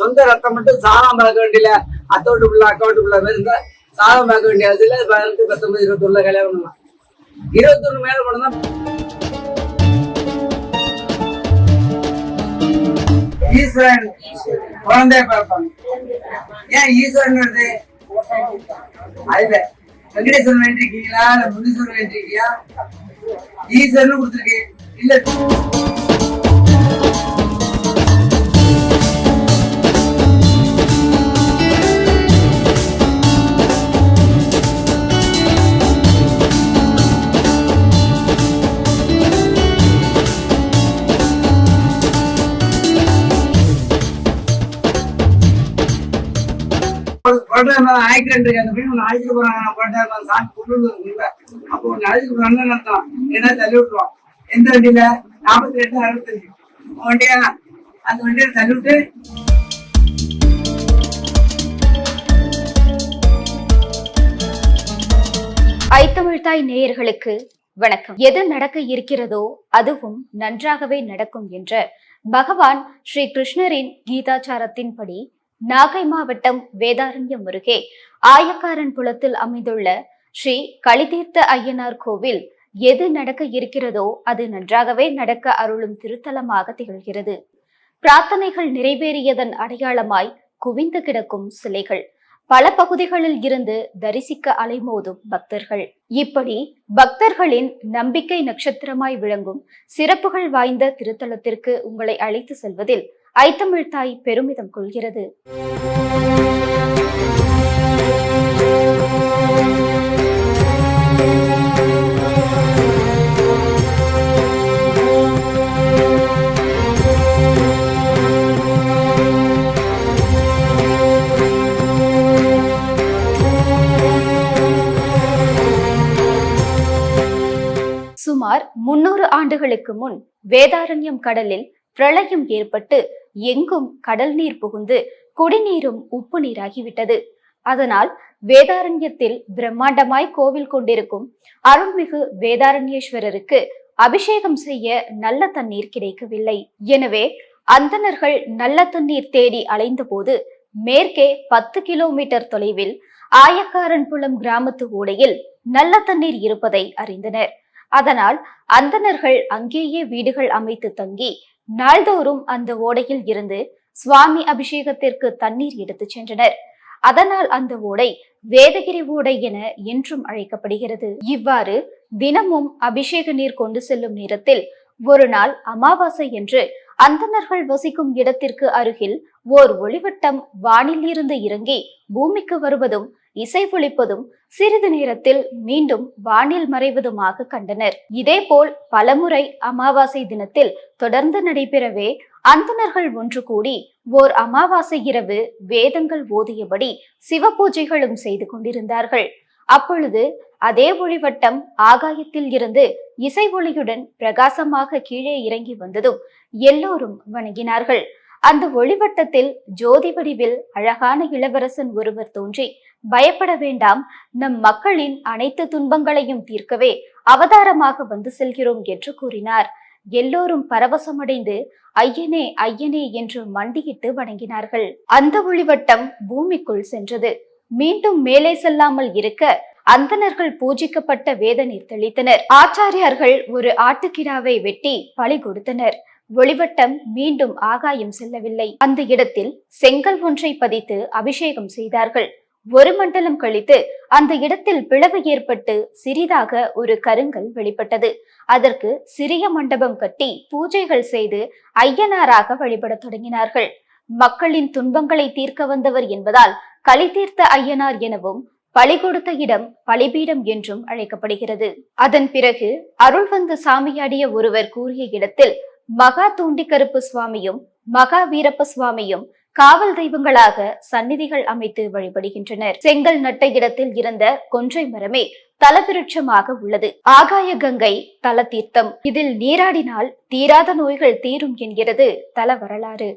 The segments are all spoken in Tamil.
சொந்த ரத்தம் மட்டும் சாதம் பார்க்க வேண்டியல அத்தோட்டு பிள்ளை அக்கௌண்ட் பிள்ளை மாதிரி இருந்தா சாதம் பார்க்க வேண்டிய அதுல பதினெட்டு பத்தொன்பது இருபத்தொன்னுல கல்யாணம் பண்ணலாம். இருபத்தொன்னு மேல பண்ணா ஈஸ்வரன் குழந்தைய பிறப்பாங்க ஏன் ஈஸ்வரன் வருது அதுல. வெங்கடேஸ்வரன் வேண்டியிருக்கீங்களா? இல்ல முனீஸ்வரன் வேண்டியிருக்கியா? ஈஸ்வரன் கொடுத்துருக்கேன் இல்ல ஆக்சிடென்ட் சாமி கொண்டு அப்போ ஒன்று அழைச்சிட்டு போறாங்க நடத்தலாம் ஏன்னா தள்ளி விட்டுருவோம் எந்த வண்டியில? நாற்பத்தி ரெண்டு அறுபத்தஞ்சு. வண்டியா? அந்த வண்டியில தள்ளி விட்டு. ஐத்தமிழ்தாய் நேயர்களுக்கு வணக்கம். எது நடக்க இருக்கிறதோ அதுவும் நன்றாகவே நடக்கும் என்ற பகவான் ஸ்ரீ கிருஷ்ணரின் கீதாச்சாரத்தின்படி நாகை மாவட்டம் வேதாரண்யம் அருகே ஆயக்காரன் புலத்தில் அமைந்துள்ள ஸ்ரீ களிதீர்த்த ஐயனார் கோவில் எது நடக்க இருக்கிறதோ அது நன்றாகவே நடக்க அருளும் திருத்தலமாக திகழ்கிறது. பிரார்த்தனைகள் நிறைவேறியதன் அடையாளமாய் குவிந்து கிடக்கும் சிலைகள். பல பகுதிகளில் இருந்து தரிசிக்க அலைமோதும் பக்தர்கள். இப்படி பக்தர்களின் நம்பிக்கை நட்சத்திரமாய் விளங்கும் சிறப்புகள் வாய்ந்த திருத்தலத்திற்கு உங்களை அழைத்து செல்வதில் ஐத்தமிழ் தாய் பெருமிதம் கொள்கிறது. சுமார் முன்னூறு ஆண்டுகளுக்கு முன் வேதாரண்யம் கடலில் பிரளயம் ஏற்பட்டு எங்கும் கடல் நீர் புகுந்து குடிநீரும் உப்பு நீராகிவிட்டது. அதனால் வேதாரண்யத்தில் பிரம்மாண்டமாய் கோவில் கொண்டிருக்கும் அருள்மிகு வேதாரண்யேஸ்வரருக்கு அபிஷேகம் செய்ய நல்ல தண்ணீர் கிடைக்கவில்லை. எனவே அந்தணர்கள் நல்ல தண்ணீர் தேடி அலைந்தபோது மேற்கே பத்து கிலோமீட்டர் தொலைவில் ஆயக்காரன்புலம் கிராமத்து ஓடையில் நல்ல தண்ணீர் இருப்பதை அறிந்தனர். அதனால் அந்தணர்கள் அங்கேயே வீடுகள் அமைத்து தங்கி நாள்தோறும் அந்த ஓடையில் இருந்து சுவாமி அபிஷேகத்திற்கு தண்ணீர் எடுத்துச் சென்றனர். அதனால் அந்த ஓடை வேதகிரி ஓடை என என்றும் அழைக்கப்படுகிறது. இவ்வாறு தினமும் அபிஷேக நீர் கொண்டு செல்லும் நேரத்தில் ஒரு நாள் அமாவாசை என்று அந்தணர்கள் வசிக்கும் இடத்திற்கு அருகில் ஓர் ஒளிவட்டம் வானில் இருந்து இறங்கி பூமிக்கு வருவதும் இசை ஒழிப்பதும் சிறிது நேரத்தில் மீண்டும் வானில் மறைவதுமாக கண்டனர். இதேபோல் பலமுறை அமாவாசை தினத்தில் தொடர்ந்து நடைபெறவே அந்தணர்கள் ஒன்று கூடி ஓர் அமாவாசை இரவு வேதங்கள் ஓதியபடி சிவ பூஜைகளும் செய்து கொண்டிருந்தார்கள். அப்பொழுது அதே ஒளிவட்டம் ஆகாயத்தில் இருந்து இசை ஒளியுடன் பிரகாசமாக கீழே இறங்கி வந்ததும் எல்லோரும் வணங்கினார்கள். அந்த ஒளிவட்டத்தில் ஜோதி வடிவில் அழகான இளவரசன் ஒருவர் தோன்றி பயப்பட வேண்டாம் நம் மக்களின் அனைத்து துன்பங்களையும் தீர்க்கவே அவதாரமாக வந்து செல்கிறோம் என்று கூறினார். எல்லோரும் பரவசமடைந்து ஐயனே ஐயனே என்று மண்டியிட்டு வணங்கினார்கள். அந்த ஒளிவட்டம் பூமிக்குள் சென்றது. மீண்டும் மேலே செல்லாமல் இருக்க அந்தணர்கள் பூஜிக்கப்பட்ட வேதனை தெளித்தனர். ஆச்சாரியார்கள் ஒரு ஆட்டுக்கிடாவை வெட்டி பலி கொடுத்தனர். ஒளிவட்டம் மீண்டும் ஆகாயம் செல்லவில்லை. அந்த இடத்தில் செங்கல் ஒன்றை பதித்து அபிஷேகம் செய்தார்கள். ஒரு மண்டலம் கழித்து அந்த இடத்தில் பிளவு ஏற்பட்டு சிறிதாக ஒரு கருங்கல் வெளிப்பட்டது. அதற்கு சிறிய மண்டபம் கட்டி பூஜைகள் செய்து ஐயனாராக வழிபடத் தொடங்கினார்கள். மக்களின் துன்பங்களை தீர்க்க வந்தவர் என்பதால் கலிதீர்த்த ஐயனார் எனவும் பழி கொடுத்த இடம் பலிபீடம் என்றும் அழைக்கப்படுகிறது. அதன் பிறகு அருள் வந்து சாமியாடிய ஒருவர் கூறிய இடத்தில் மகா தூண்டிக்கருப்பு சுவாமியும் மகா வீரப்ப சுவாமியும் காவல் தெய்வங்களாக சந்நிதிகள் அமைத்து வழிபடுகின்றனர். செங்கல் நட்ட இடத்தில் இருந்த கொன்றை மரமே தலவிருட்சமாக உள்ளது. ஆகாய கங்கை தல தீர்த்தம் இதில் நீராடினால் தீராத நோய்கள் தீரும் என்கிறது தல வரலாறு.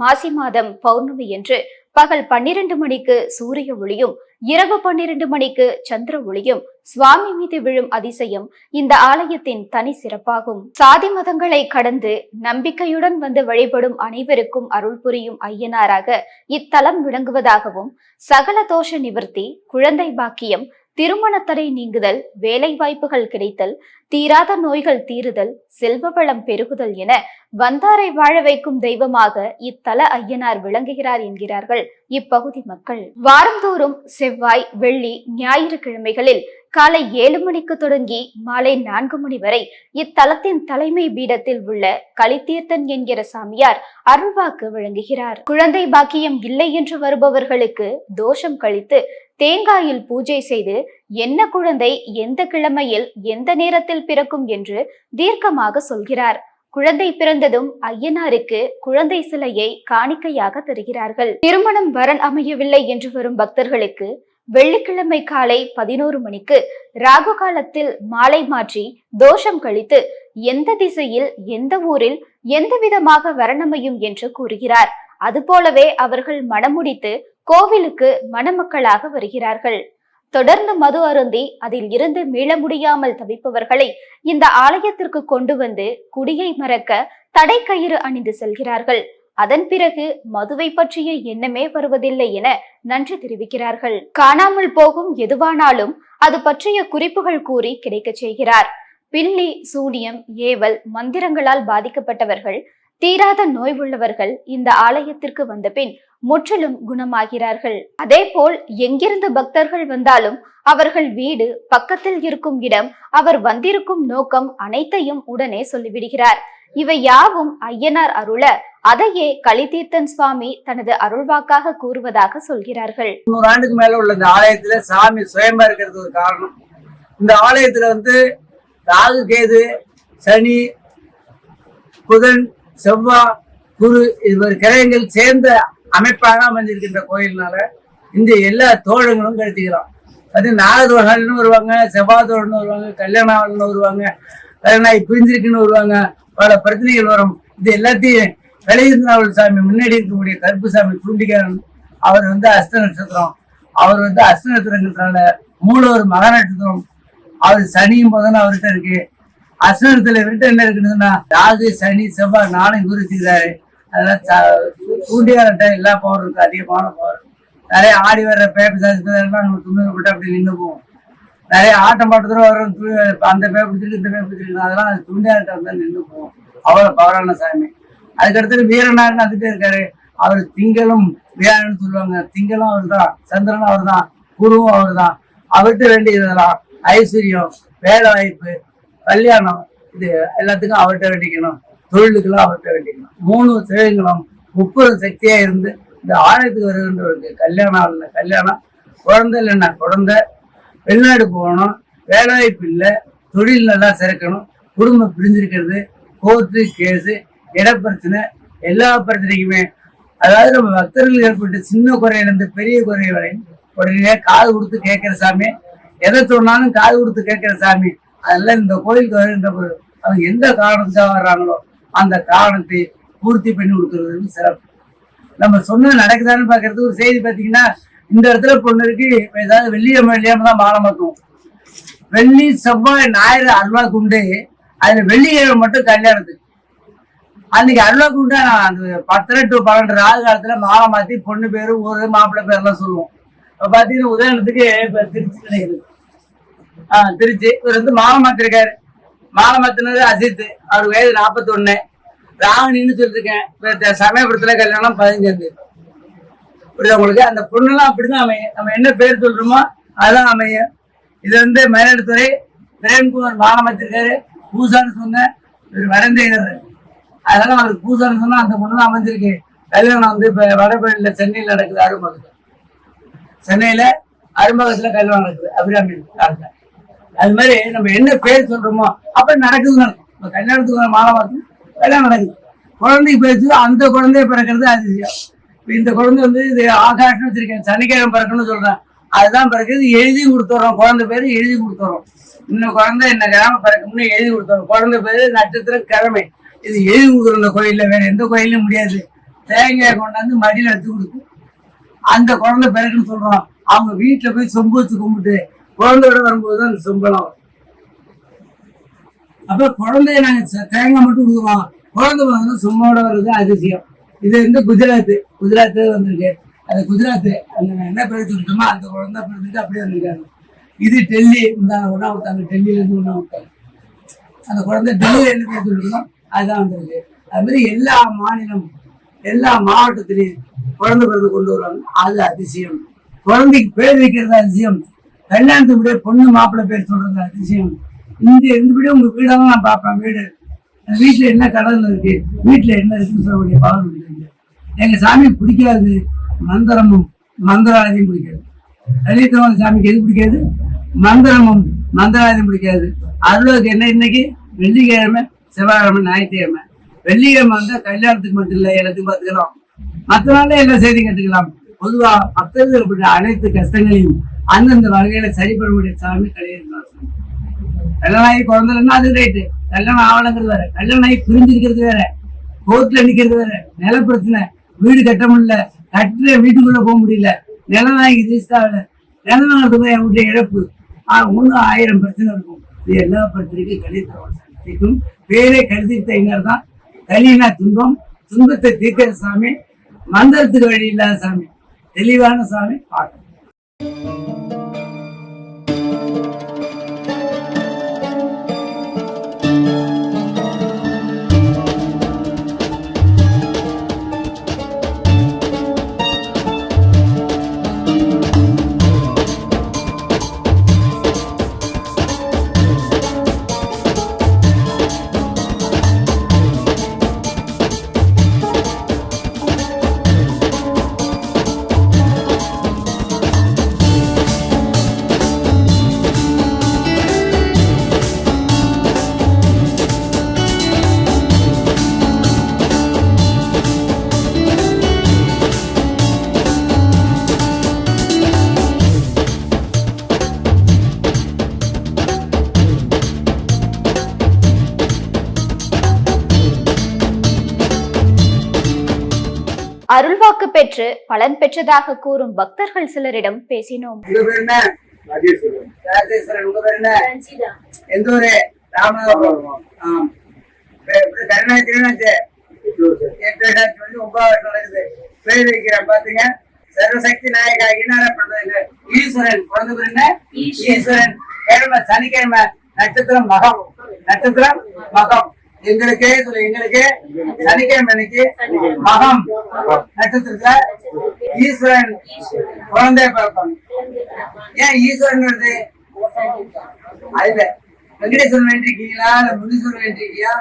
மாசி மாதம் பௌர்ணமி என்று பகல் பன்னிரண்டு மணிக்கு சூரிய ஒளியும் இரவு பன்னிரண்டு மணிக்கு சந்திர ஒளியும் சுவாமி மீது விழும் அதிசயம் இந்த ஆலயத்தின் தனி சிறப்பாகும். சாதி மதங்களை கடந்து நம்பிக்கையுடன் வந்து வழிபடும் அனைவருக்கும் அருள் புரியும் ஐயனாராக இத்தலம் விளங்குவதாகவும் சகல தோஷ நிவர்த்தி குழந்தை பாக்கியம் திருமணத்தடை நீங்குதல் வேலை வாய்ப்புகள் கிடைத்தல் தீராத நோய்கள் தீருதல் செல்வ வளம் பெருகுதல் என வந்தாரை வாழ வைக்கும் தெய்வமாக இத்தல ஐயனார் விளங்குகிறார் என்கிறார்கள் இப்பகுதி மக்கள். வாரந்தோறும் செவ்வாய் வெள்ளி ஞாயிற்றுக்கிழமைகளில் காலை ஏழு மணிக்கு தொடங்கி மாலை நான்கு மணி வரை இத்தலத்தின் தலைமை பீடத்தில் உள்ள கலித்தீர்த்தன் என்கிற சாமியார் அருள்வாக்கு வழங்குகிறார். குழந்தை பாக்கியம் இல்லை என்று வருபவர்களுக்கு தோஷம் கழித்து தேங்காயில் பூஜை செய்து என்ன குழந்தை எந்த கிழமையில் எந்த நேரத்தில் பிறக்கும் என்று தீர்க்கமாக சொல்கிறார். குழந்தை பிறந்ததும் ஐயனாருக்கு குழந்தை சிலையை காணிக்கையாக தருகிறார்கள். திருமணம் வரன் அமையவில்லை என்று வரும் பக்தர்களுக்கு வெள்ளிக்கிழமை காலை பதினோரு மணிக்கு ராகு காலத்தில் மாலை மாற்றி தோஷம் கழித்து எந்த திசையில் எந்த ஊரில் எந்த விதமாக வரணமையும் என்று கூறுகிறார். அதுபோலவே அவர்கள் மணமுடித்து கோவிலுக்கு மணமக்களாக வருகிறார்கள். தொடர்ந்து மது அருந்தி அதில் இருந்து மீள முடியாமல் தவிப்பவர்களை இந்த ஆலயத்திற்கு கொண்டு வந்து குடியை மறக்க தடை கயிறு அணிந்து செல்கிறார்கள். அதன் பிறகு மதுவை பற்றிய எண்ணமே வருவதில்லை என நன்றி தெரிவிக்கிறார்கள். காணாமல் போகும் எதுவானாலும் அது பற்றிய குறிப்புகள் கூறி கிடைக்கச் செய்கிறார். பில்லி சூனியம் ஏவல் மந்திரங்களால் பாதிக்கப்பட்டவர்கள் தீராத நோய் உள்ளவர்கள் இந்த ஆலயத்திற்கு வந்த பின் முற்றிலும் குணமாகிறார்கள். அதேபோல் எங்கிருந்து பக்தர்கள் வந்தாலும் அவர்கள் வீடு பக்கத்தில் இருக்கும் இடம் அவர் வந்திருக்கும் நோக்கம் அனைத்தையும் உடனே சொல்லிவிடுகிறார். இவை யாவும் ஐயனார் அருள அதையே கலிதீர்த்தன் சுவாமி தனது அருள்வாக்காக கூறுவதாக சொல்கிறார்கள். நூறு ஆண்டுக்கு மேல உள்ள இந்த ஆலயத்துல சாமி சுயமா இருக்கிறது ஒரு காரணம். இந்த ஆலயத்துல வந்து ராகு கேது சனி புதன் செவ்வாய் குரு இது கிரகங்கள் சேர்ந்த அமைப்பாக அமைஞ்சிருக்கின்ற கோயில்னால இந்த எல்லா தோழங்களும் கருத்திக்கிறோம் அது நாகதோஷம்னு வருவாங்க செவ்வாய் தோழன்னு வருவாங்க கல்யாணம்னு வருவாங்க கல்யாணி பிரிஞ்சிருக்குன்னு வருவாங்க பல பிரச்சனைகள் வரும். இது எல்லாத்தையும் வெளியிருந்தாவல் சாமி. முன்னாடி இருக்கக்கூடிய கருப்பு சாமி சுண்டிக்காரன் அவர் வந்து அஸ்த நட்சத்திரம். அவர் வந்து அஸ்த நட்சத்திரங்கிறதுனால மூலவர் மக நட்சத்திரம். அவர் சனியும் போதும் அவர்கிட்ட இருக்கு. அசுரத்துல விட்டு என்ன இருக்குதுன்னா ராகு சனி செவ்வாய் நானும் குறிச்சிருக்காரு அதெல்லாம் சூண்டியார்கிட்ட எல்லா பவர் இருக்கு அதிகமான பவர் நிறைய ஆடி வர்ற பேப்பர் சாஸ்திரம் நம்ம துணிக்கப்பட்டு அப்படி நின்று போவோம். நிறைய ஆட்டம் பாட்டத்தில் வர து- அந்த பேப்பர் பிடிச்சிருக்கு இந்த பேப்பர் பிடிச்சிருக்கு அதெல்லாம் அது துண்டியார்கிட்ட வந்து நின்று போவோம். அவ்வளோ பவரான சாமி. அதுக்கடுத்து வீரனார்னு வந்துட்டே இருக்காரு. அவர் திங்களும் வியாழன்னு சொல்லுவாங்க. திங்களும் அவர் தான் சந்திரனும் அவர் தான் குருவும் அவர் தான் அவர்கிட்ட வேண்டியதெல்லாம் ஐஸ்வர்யம் வேலை வாய்ப்பு கல்யாணம் இது எல்லாத்துக்கும் அவர்கிட்ட வேண்டிக்கணும். தொழிலுக்கெல்லாம் அவர்கிட்ட வேண்டிக்கணும். மூணு தொழில்களும் முப்பது சக்தியா இருந்து இந்த ஆலயத்துக்கு வருகின்றவருக்கு கல்யாணம் இல்லை கல்யாணம். குழந்தை இல்லைன்னா குழந்தை. வெளிநாடு போகணும். வேலைவாய்ப்பு இல்லை. தொழில் நல்லா சிறக்கணும். குடும்பம் பிரிஞ்சிருக்கிறது. கோர்ட்டு கேஸு இடப்பிரச்சனை எல்லா பிரச்சனைக்குமே. அதாவது நம்ம பக்தர்கள் ஏற்பட்ட சின்ன குறையிலிருந்து பெரிய குறை வரை உடனே காது கொடுத்து கேட்குற சாமி. எதை சொன்னாலும் காது கொடுத்து கேட்குற சாமி. அதெல்லாம் இந்த கோயிலுக்கு வருகின்ற அவங்க எந்த காரணத்துக்காக வர்றாங்களோ அந்த காரணத்தை பூர்த்தி பண்ணி கொடுக்கறது சிறப்பு. நம்ம சொன்னது நடக்குதான்னு பார்க்கறதுக்கு ஒரு செய்தி பார்த்தீங்கன்னா இந்த இடத்துல பொண்ணு இருக்கு. ஏதாவது வெள்ளியம் வெள்ளியம்ம தான் மாலை மாற்றுவோம் வெள்ளி செவ்வாய் ஞாயிறு அல்வா குண்டு அதுல வெள்ளிக்கிழமை மட்டும் கல்யாணத்துக்கு. அன்னைக்கு அல்வா குண்டா நான் அந்த பத்தரை டு பன்னெண்டு ராகு காலத்துல மாலை மாத்தி பொண்ணு பேரு ஊர் மாப்பிள்ளை பேர்லாம் சொல்லுவோம். இப்ப பாத்தீங்கன்னா உதாரணத்துக்கு இப்ப திருச்சி நினைக்கிறது திருச்சி இவர் வந்து மாலை இருக்காரு. மாலை அஜித். அவர் வயது நாற்பத்தி ஒண்ணு ராவணின்னு சொல்லிருக்கேன் சமயபுரத்துல கல்யாணம் பதினஞ்சு புரியுதா உங்களுக்கு? அந்த பொண்ணுலாம் அப்படிதான் அமையும். நம்ம என்ன பேர் சொல்றோமோ அதான் அமையும். இது வந்து மயிலாடுதுறை பிரேம்குமார் மாலை பூசான்னு சொன்ன இவர் வடந்தேகர் அதனால அவருக்கு பூசான்னு சொன்னா அந்த பொண்ணு தான் அமைஞ்சிருக்கு. கல்யாணம் வந்து இப்ப வடபழனியில சென்னையில் நடக்குது அருமகத்தில் சென்னையில அரும்பகத்துல கல்யாணம் நடக்குது. அபிராமி காலத்துல. அது மாதிரி நம்ம என்ன பேர் சொல்றோமோ அப்ப நடக்குது நடக்கும் கல்யாணத்துக்கு மாலை பார்த்து கல்யாணம் நடக்குது. குழந்தைக்கு பேச்சு அந்த குழந்தைய பிறக்கிறது அதிசயம். இந்த குழந்தை வந்து இது ஆகாஷம் வச்சிருக்கேன் சனிக்கிழமை பிறக்கணும்னு சொல்றேன். அதுதான் பிறக்கிறது எழுதி கொடுத்துறோம் குழந்தை பேரு எழுதி கொடுத்துறோம் இன்னும் குழந்தை என்ன கிழமை பிறக்கணும்னு எழுதி கொடுத்துறோம் குழந்தை பேரு நட்சத்திரம் கிழமை. இது எழுதி கொடுக்குற கோயில்ல வேற எந்த கோயிலும் முடியாது. தேங்காய் கொண்டாந்து மடியில் எடுத்து கொடுக்கும் அந்த குழந்தை பிறகுன்னு சொல்றோம். அவங்க வீட்டுல போய் சொம்பு வச்சு கும்பிட்டு குழந்தையோட வரும்போது தான் அந்த சொம்பெல்லாம் வரும். அப்ப குழந்தைய நாங்க தேங்காய் மட்டும் கொடுக்குறோம் குழந்தை வந்து சும்மாவோட வர்றது அதிசயம். இது வந்து குஜராத்து குஜராத் வந்திருக்கு. அது குஜராத் அந்த என்ன பேர் சொல்லிட்டோமோ அந்த குழந்தை பிறந்துட்டு அப்படியே வந்திருக்காங்க. இது டெல்லி உண்டான ஒன்றா கொடுத்தாங்க டெல்லியில இருந்து ஒன்றா கொடுத்தாங்க அந்த குழந்தை டெல்லியில என்ன பேர் சொல்லிருக்கோம் அதுதான் வந்திருக்கு. அது மாதிரி எல்லா மாநிலம் எல்லா மாவட்டத்திலையும் குழந்தை பிறந்து கொண்டு வருவாங்க. அது அதிசயம். குழந்தைக்கு பேர் வைக்கிறது அதிசயம். கல்யாணத்துக்கு பொண்ணு மாப்பிள்ளை பேர் சொல்றது அதிசயம் இங்க இருந்தபடி உங்க வீடெல்லாம் நான் பார்ப்பேன் வீடு. வீட்டுல என்ன கடல் இருக்கு வீட்டுல என்ன இருக்குன்னு சொல்லக்கூடிய பாவம் இல்லைங்க எங்க சாமி பிடிக்காது மந்திரமும் மந்திராதியும் பிடிக்காது. லலிதமான சாமிக்கு எது பிடிக்காது? மந்திரமும் மந்திராதியும் பிடிக்காது. அருளுக்கு என்ன இன்னைக்கு? வெள்ளிக்கிழமை செவ்வாய்க்கிழமை ஞாயிற்றுக்கிழமை. வெள்ளிக்கிழமை வந்தா கல்யாணத்துக்கு மட்டும் இல்லை எல்லாத்தையும் பார்த்துக்கலாம். மற்ற நாளே எல்லா செய்தி கற்றுக்கலாம் பொதுவா பக்தர்கள் அனைத்து கஷ்டங்களையும் அந்தந்த வகையில சரி பண்ணக்கூடிய சாமி கிடையாது கல்யாணம் ஆகி குழந்தைன்னா அது ரைட்டு கல்யாணம் ஆவலங்கிறது வேற. கல்யாணம் ஆகி பிரிஞ்சிருக்கிறது வேற. கோர்ட்ல நிக்கிறது வேற. நில பிரச்சனை. வீடு கட்ட முடியல. கட்டுற வீட்டுக்குள்ள போக முடியல. நிலம் வாங்கி ரிஜிஸ்டாவில் நிலம் வாங்குறதுக்கு என் இழப்பு. ஒன்றும் ஆயிரம் பிரச்சனை இருக்கும். இது எல்லா பிரச்சனைக்கும் கழித்தரும் பேரே கருதி தைனர் தான். கலினா துன்பம். துன்பத்தை தீர்க்கிற சாமி. மந்திரத்துக்கு வழி இல்லாத சாமி. தெளிவான சாமி. பார்க்கணும் பெற்று பலன் பெற்றதாக கூறும் பக்தர்கள் சிலரிடம் பேசினோம். சர்வசக்தி நாயகா இன்னார பண்றது ஈஸ்வரன். பேர் என்ன? ஈஸ்வரன். கிழமை சனிக்கிழமை நட்சத்திரம் மகம். நட்சத்திரம் மகம். எங்களுக்கு சொல்லு எங்களுக்கு சனிக்கிழமை அன்னைக்கு மகம் நட்சத்திரத்துல ஈஸ்வரன் குழந்தைய பிறப்பாங்க. ஏன் ஈஸ்வரன் வருது அதுல வெங்கடேஸ்வரன் வேண்டிருக்கீங்களா இல்ல முனீஸ்வரன் வேண்டிருக்கியா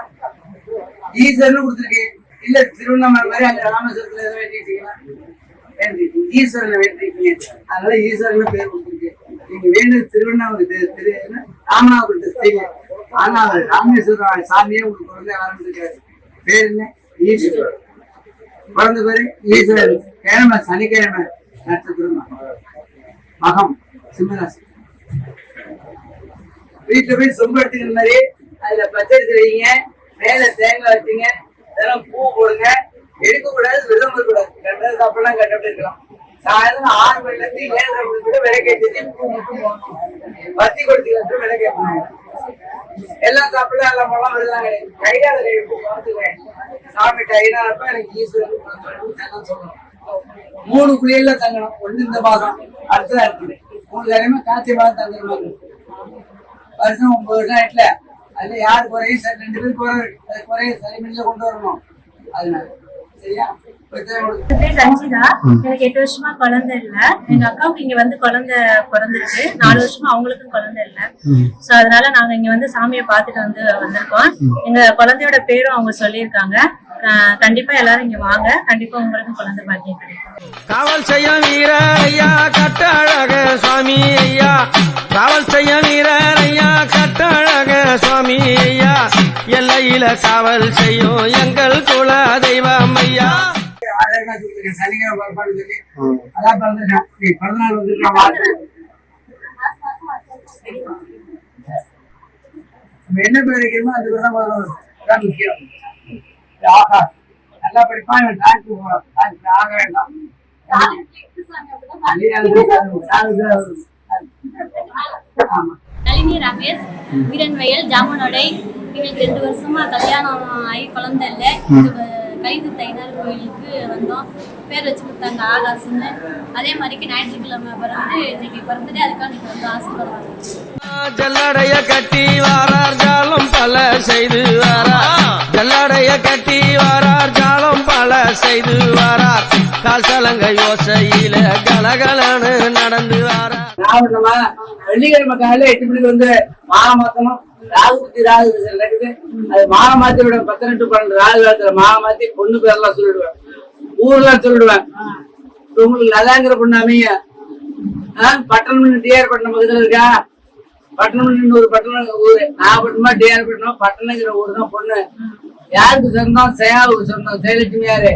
ஈஸ்வரன் கொடுத்துருக்கு. இல்ல திருவண்ணாமலை மாதிரி அங்க ராமேஸ்வரத்துல எதாவது வேண்டிருக்கீங்களா வேண்டிருக்கீங்க ஈஸ்வரனை வேண்டிருக்கீங்க அதனால ஈஸ்வரன் பேர் கொடுத்துருக்கு. நீங்க வேண்டிய திருவண்ணாமலை திரு-? ராமநாதபுரத்து ஸ்ரீங்க ஆனால் ராமேஸ்வர சாமியே உங்களுக்கு குழந்தை ஆரம்பிச்சிருக்காரு பேர் என்ன? ஈஸ்வரர். குழந்தை பேரு ஈஸ்வரர். கிழமை சனிக்கிழமை நட்சத்திரம் மகம். சிம்மராசி. வீட்டுல போய் சொம்பு எடுத்துக்கிற மாதிரி அதுல பச்சரிசி வைங்க மேல தேங்காய் வச்சுங்க இதெல்லாம் பூ போடுங்க. எடுக்க கூடாது விரதம் இருக்கக்கூடாது. கண்டது சாப்பிடலாம் கட்டப்பட்டு இருக்கலாம். சாயந்தரம் ஆறு மணில இருந்து ஏழரை மணி விளக்கேற்றி பூ மட்டும் போடணும். பத்தி கொடுத்து கட்டு விளக்கேற்றணும் எல்லாம் சாப்பிட எல்லாம் பழம் எல்லாம் கிடையாது. கையால கை சாமி கையினாலப்ப எனக்கு ஈஸ்வரன் சொல்லணும் மூணு குளியல்ல தங்கணும். ஒண்ணு இந்த மாதம் அடுத்ததா இருக்குது. மூணு தடவை கார்த்திகை மாதம் தங்குற மாதிரி இருக்கு. வருஷம் ஒன்பது வருஷம் ஆயிட்டுல. அதுல யார் குறையும் சரி ரெண்டு பேரும் குறை குறைய குறையும் சரி மில்ல கொண்டு வரணும். அதனால. ரஞ்சிதா. எனக்கு எட்டு வருஷமா குழந்தை இல்ல. எங்க அக்காவுக்கு இங்க வந்து குழந்தை பிறந்துருக்கு நாலு வருஷமா அவங்களுக்கும் குழந்தை இல்ல. சோ அதனால நாங்க இங்க வந்து சாமியை பார்த்துட்டு வந்து வந்திருக்கோம். எங்க குழந்தையோட பேரும் அவங்க சொல்லியிருக்காங்க. கண்டிப்பா எல்லாரும் இங்க வாங்க. கண்டிப்பா உங்களுக்கும் குழந்தை பாக்கியம் கிடைக்கும். காவல் செய்ய வீரர் ஐயா கட்டழக சுவாமி ஐயா. காவல் செய்ய வீரர் ஐயா கட்டழக சுவாமி ஐயா. எல்லையில காவல் செய்யும் எங்கள் குல தெய்வம் ஐயா. அழகா சொல்லிருக்கேன் சனிக்கிழமை பிறப்பான்னு சொல்லி அதான் பிறந்திருக்கேன் நீ பிறந்த நாள் வந்திருக்கேன் வாழ்த்து. நம்ம என்ன பேர் வைக்கிறோமோ தான் முக்கியம். ஆகாஷ் நல்லா படிப்பான் இவன் டாக்டர் போறான் டாக்டர் ஆக வேண்டாம் ஆமா நளினி ரமேஷ் வீரன்வயல் ஜாமனோடை எங்களுக்கு ரெண்டு வருஷமா கல்யாணம் ஆகி குழந்தை இல்லை. கைது தைனார் கோயிலுக்கு வந்தோம். பேர் வச்சு கொடுத்தாங்க ஆகாஷ்னு. அதே மாதிரிக்கு ஞாயிற்றுக்கிழமை பிறந்து இன்னைக்கு பிறந்துட்டு அதுக்காக இன்னைக்கு வந்து ஆசீர்வாதம் ஜல்லடைய கட்டி வாரார் ஜாலம் பல செய்து வாரார். ஜல்லடைய கட்டி வாரார் ஜாலம் பல செய்து வாரார். காசலங்க யோசையில கலகலனு நடந்து வாரார். வெள்ளிக்கிழமை காலையில எட்டு மணிக்கு வந்து மாலை மாத்தணும் ராகு குத்தி ராகு நடக்குது. அது மாலை மாத்தி விட பத்து பன்னெண்டு ராகு காலத்துல மாலை மாத்தி பொண்ணு பேர்லாம் சொல்லிடுவேன். ஊர்லாம் சொல்லிடுவேன். உங்களுக்கு நல்லாங்கிற பொண்ணு அமைய. பட்டணம் டிஆர் பட்டணம் பக்கத்துல இருக்கா? பட்டணம் ஒரு பட்டணம் ஊரு. நாகப்பட்டினமா டிஆர் பட்டணம் பட்டணங்கிற ஊர் தான் பொண்ணு. யாருக்கு சொந்தம்? சேயாவுக்கு சொந்தம் ஜெயலட்சுமி யாரு?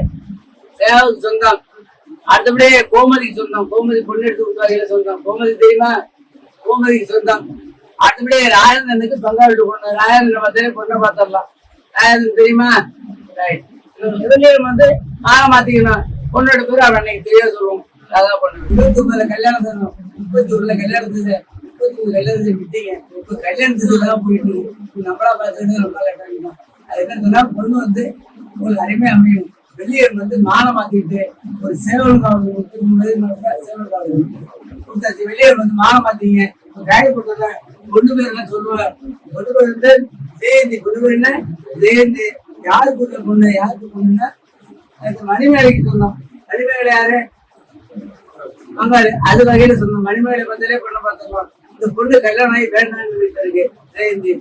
சேயாவுக்கு சொந்தம். அடுத்தபடியே கோமதிக்கு சொந்தம். கோமதி பொண்ணு எடுத்து கொடுத்தாங்க சொந்தம். கோமதி தெரியுமா? கோமதிக்கு சொந்தம். அடுத்தபடியே ராஜேந்திரனுக்கு பங்காளிட்டு பொண்ணு ராஜேந்திரன் பார்த்தே பொண்ணை பார்த்துடலாம். ராஜேந்திரன் தெரியுமா? ரைட் இவங்களும் வந்து மாலை மாத்திக்கணும். பொண்ணு பேர் அவன் அன்னைக்கு தெரியாது சொல்லுவோம். அதான் பொண்ணு. இருபத்தி ஒன்பதுல கல்யாணம் செய்யணும். முப்பத்தி ஒண்ணுல கல்யாணத்துக்கு முப்பத்தி ஒண்ணு கல்யாணத்துக்கு விட்டீங்க இப்ப கல்யாணத்துக்கு தான் போயிட்டு நம்மளா பார்த்துட்டு நம்மளா கட்டணும் அது என்ன சொன்னா பொண்ணு வந்து ஒரு அருமை அமையும் வெளியர் வந்து மாலை மாத்திட்டு ஒரு சேவல் காவல் முதல் மரத்துல சேவல் காவல் கொடுத்தாச்சு வெளியர் வந்து? மாலை மாத்தீங்க காயப்பட்டத பொண்ணு பேர் எல்லாம் சொல்லுவார் பொண்ணு பேர் வந்து ஜெயந்தி பொண்ணு பேர் என்ன ஜெயந்தி யாருக்கு பொண்ணு யாருக்கு பொண்ணுன்னா எனக்கு மணிமேலைக்கு சொன்னோம் மணிமேலை யாரு? பங்காளி அது வகையில சொன்னோம். மணிமேலை பந்தலே பொண்ணை பார்த்துக்கலாம் இந்த பொண்ணு கல்யாணம் ஆகி வேண்டாம்னு இருக்கு. ஜெயந்தி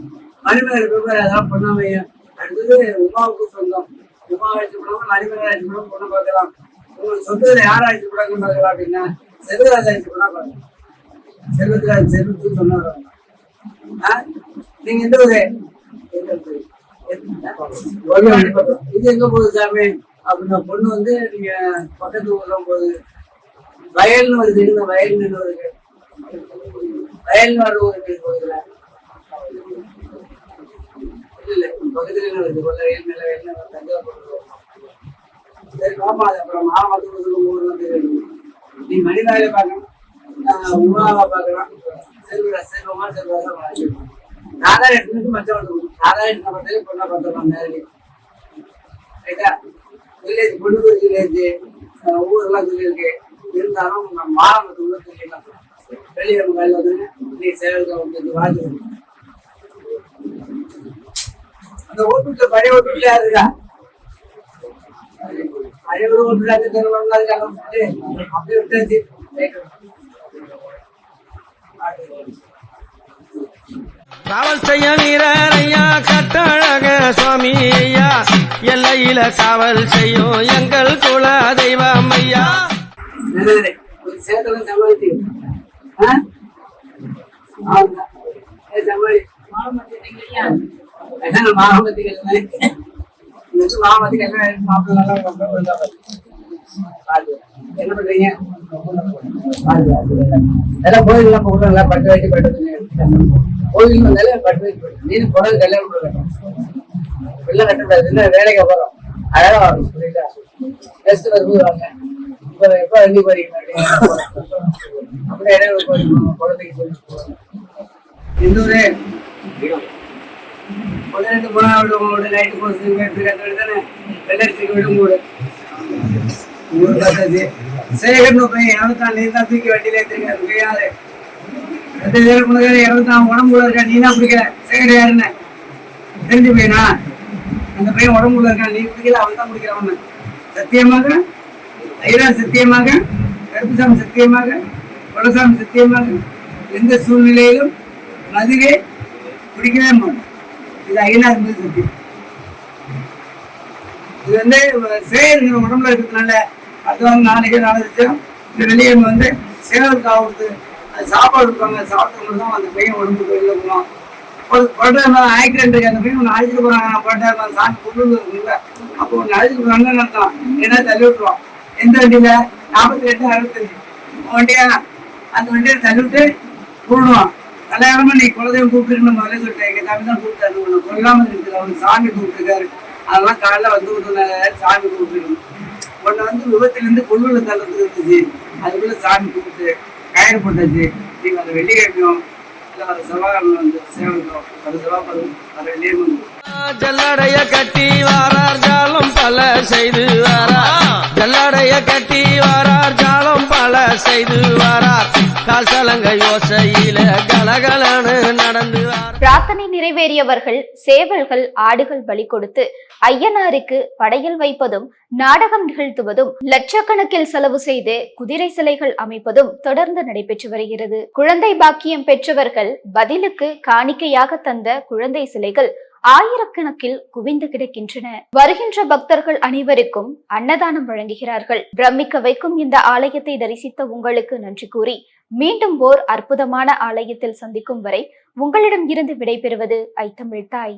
மணிமேலை பேர் அதான் பொண்ணாமையும் அடுத்தது உமாவுக்கு சொந்தம். உமா ஆட்சி பண்ணாமல் மணிமேலை ஆட்சி போனவங்க பொண்ணு பார்க்கலாம். உங்களுக்கு சொந்தத்தில் யார் ஆட்சி போனாங்கன்னு பார்க்கலாம் அப்படின்னா செல்வராஜ் ஆட்சி பண்ணா பார்க்கலாம். செல்வராஜ் செல்வத்துக்கு சொன்னார் ஆ? நீங்க எந்த ஒரு இது எங்க போகுது சாமி? அப்படின்னா பொண்ணு வந்து நீங்க பக்கத்து ஊர்ல போகுது. வயல்னு வருது இந்த வயல்னு வருது வயல்னு இல்ல பக்கத்துல வருது கொல்ல வயல் மேல வயல் மேல தஞ்சாவூர் சரி பாப்பா அது அப்புறம் மாவட்டத்துக்கு ஊர் வந்து நீ மணிதாயில பார்க்கணும் ஆஹ் பார்க்கலாம் செல்வரா செல்வமா செல்வரா நாதாரத்துக்கு மச்சம் நாதாரத்துக்கு பார்த்தே பொண்ணை பார்த்துக்கலாம் நேரடி ரைட்டா வில்லேஜ் பொண்ணு வில்லேஜ் ஊரெல்லாம் சொல்லியிருக்கு இருந்தாலும் நம்ம மாவட்டத்து உள்ள வெளியே வேலை வந்து நீ சேவலுக்கு வந்து வாழ்ந்து அந்த ஓட்டுல பழைய ஓட்டுல இருக்கா? பழைய ஒரு ஓட்டுல தருவாங்க அதுக்காக அப்படியே விட்டாச்சு ரைட். காவல் செய்ய வீரர் ஐயா கட்டழக சுவாமி ஐயா. எல்லையில காவல் செய்யும் எங்கள் குல தெய்வம் ஐயா. நல்லது ஒரு என்ன பண்றீங்க பாத்து, எல்லாம் கோயில்லாம் போகணும் நல்லா பட்டு வைக்க பட்டு கோயில் வந்தாலே பட்டு வைக்க பட்டு நீனு பிறகு கல்யாணம் கொடுக்கணும் பிள்ளை கட்டக்கூடாது இல்லை வேலைக்கு போறோம் அழகா வரும். புரியுதா? நெக்ஸ்ட் வாங்க எப்ப போறீங்க அப்படியே இடையில குழந்தைக்கு சொல்லி எந்த பதினெட்டு போனா விடுவோம் நைட்டு தானே வெள்ளரிசிக்கு விடும் கூட சேகர்னு பையன் இருபத்தாறு நீ தான் தூக்கி வண்டியில ஏற்றிருக்க முடியாது ரெண்டு பேருக்கு முன்னாடி இருபத்தாறு உடம்புல இருக்கா நீ தான் பிடிக்கல சேகர் யாருன்னு தெரிஞ்சு பையனா அந்த பையன் உடம்புல இருக்கான் நீ பிடிக்கல அவன் தான் பிடிக்கிறவன் சத்தியமாக ஐரான் சத்தியமாக கருப்புசாமி சத்தியமாக குலசாமி சத்தியமாக எந்த சூழ்நிலையிலும் மதுவே பிடிக்கவே மாட்டோம். இது ஐநாறு மீது சத்தியம். இது வந்து சேருங்கிற உடம்புல இருக்கிறதுனால அடுத்தவங்க நாளைக்கு நாளைக்கு இந்த வெளியே வந்து சேவல் கொடுத்து அது சாப்பாடு கொடுப்பாங்க. சாப்பிட்டவங்க தான் அந்த பையன் உடம்பு வெளியில போகணும் ஒரு குழந்தை ஆக்சிடென்ட் இருக்கு அந்த பையன் ஒன்று அழைச்சிட்டு போறாங்க குழந்தை சாமி கொண்டு அப்போ ஒன்று அழைச்சிட்டு போறாங்க நடத்தலாம் ஏன்னா தள்ளி விட்டுருவான். எந்த வண்டியில நாற்பத்தி ரெண்டு அறுபத்தஞ்சு வண்டியா அந்த வண்டியை தள்ளிவிட்டு விட்டு கல்யாணமா நீ குலதெய்வம் கூப்பிட்டு முதல்ல சொல்லிட்டேன் எங்க சாமி தான் கூப்பிட்டாரு உன்னை கொல்லாம இருக்குது அவன் சாமி கூப்பிட்டுருக்காரு அதெல்லாம் காலைல வந்து விட்டுருந்தாங்க சாமி கூப்பிட்டுருக்கணும் உன்னை வந்து விபத்துலேருந்து கொள்ளுல தள்ளத்துக்கு இருந்துச்சு அதுக்குள்ள சாமி கும்பிட்டு கயிறு போட்டாச்சு நீங்கள் அந்த வெள்ளிக்கிழமையும் இல்லை வர செவ்வாய் வந்து சேவகம் வர செவ்வாய்க்கிழமை வர வெள்ளிக்கிழமை ஜல்லடைய கட்டி வாரார் ஜாலம் பல செய்து வாரார். ஜல்லடைய கட்டி வாரார் ஜாலம் பல செய்து வாரார். கால் யோசையில கலகலன்னு நடந்து வாரார். பிரார்த்தனை நிறைவேறியவர்கள் சேவல்கள் ஆடுகள் பலி கொடுத்து ஐயனாருக்கு படையல் வைப்பதும் நாடகம் நிகழ்த்துவதும் லட்சக்கணக்கில் செலவு செய்து குதிரை சிலைகள் அமைப்பதும் தொடர்ந்து நடைபெற்று வருகிறது. குழந்தை பாக்கியம் பெற்றவர்கள் பதிலுக்கு காணிக்கையாக தந்த குழந்தை சிலைகள் ஆயிரக்கணக்கில் குவிந்து கிடக்கின்றன. வருகின்ற பக்தர்கள் அனைவருக்கும் அன்னதானம் வழங்குகிறார்கள். பிரமிக்க வைக்கும் இந்த ஆலயத்தை தரிசித்த உங்களுக்கு நன்றி கூறி மீண்டும் ஓர் அற்புதமான ஆலயத்தில் சந்திக்கும் வரை உங்களிடம் இருந்து விடைபெறுவது ஐத்தமிழ் தாய்